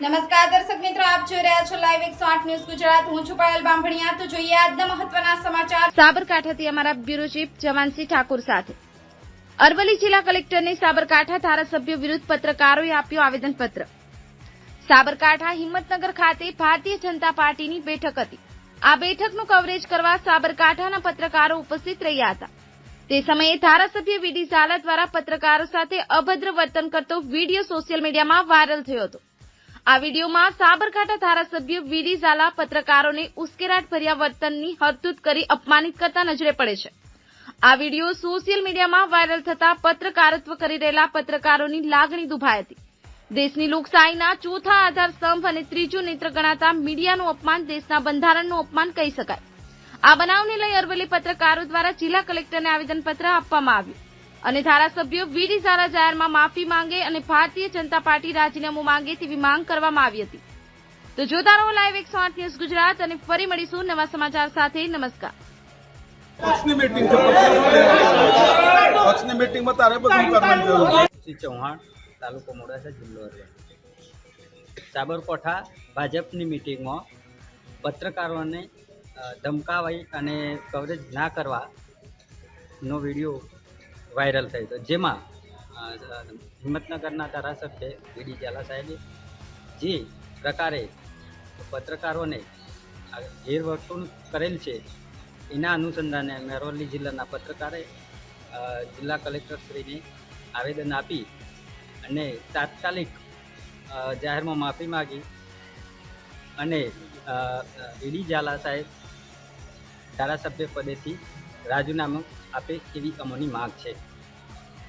આપ જોઈ રહ્યા છો લાઈવ 108 ન્યૂઝ ગુજરાત. હું છું પાયલ બાંભણિયા તો જોઈએ આજના મહત્વના સમાચાર. સાબરકાંઠાથી અમારા બ્યુરો ચીફ જવાનસિંહ ઠાકુર સાથે. અરવલ્લી જિલ્લા કલેક્ટરને સાબરકાંઠા ધારાસભ્યો વિરુદ્ધ પત્રકારોએ આપ્યું આવેદનપત્ર. સાબરકાંઠા હિંમતનગર ખાતે ભારતીય જનતા પાર્ટીની બેઠક હતી. આ બેઠકનું કવરેજ કરવા સાબરકાંઠાના પત્રકારો ઉપસ્થિત રહ્યા હતા. તે સમયે ધારાસભ્ય વીડી ઝાલા દ્વારા પત્રકારો સાથે અભદ્ર વર્તન કરતો વીડિયો સોશિયલ મીડિયામાં વાયરલ થયો હતો. આ વિડીયોમાં સાબરકાંઠા ધારાસભ્ય વીડી ઝાલા પત્રકારોને ઉશ્કેરાટ ભર્યા વર્તનની હરતૂત કરી અપમાનિત કરતા નજરે પડે છે. આ વીડિયો સોશિયલ મીડિયામાં વાયરલ થતા પત્રકારત્વ કરી રહેલા પત્રકારોની લાગણી દુભાઈ હતી. દેશની લોકશાહીના ચોથા આધાર સ્તંભ અને ત્રીજું નેત્ર ગણાતા મીડિયાનું અપમાન, દેશના બંધારણનું અપમાન કહી શકાય. આ બનાવને લઈ અરવલ્લી પત્રકારો દ્વારા જિલ્લા કલેક્ટરને આવેદનપત્ર આપવામાં આવ્યું. અને ધારાસભ્યો વીડી સારા જાહેરમાં માફી માંગે અને ભારતીય જનતા પાર્ટી રાજીનામું માંગે તેવી માંગ કરવામાં આવી હતી. તો જોતા રહો લાઈવ એકસો આઠ ન્યૂઝ ગુજરાત અને ફરી મળીશું નવા સમાચાર સાથે. નમસ્કાર. પક્ષની મીટિંગ છે પક્ષની- પક્ષની મીટિંગમાં તારે બધું કરવાની જરૂર ચૌહાણ તાલુકો મોડાસા જિલ્લો સાબરકોઠા ભાજપની મિટિંગમાં પત્રકારોને ધમકાવાઈ અને કવરેજ ના કરવાનો વીડિયો વાયરલ થયો હતો જેમાં હિંમતનગરના ધારાસભ્ય વીડી ઝાલા સાહેબે જે પ્રકારે પત્રકારોને ગેરવર્તણૂક કરેલ છે, એના અનુસંધાને મેરોલી જિલ્લાના પત્રકારે જિલ્લા કલેક્ટરશ્રીને આવેદન આપી અને તાત્કાલિક જાહેરમાં માફી માગી અને ઈડી ઝાલા સાહેબ ધારાસભ્ય પદેથી રાજીનામું આપે એવી અમોની માગ છે.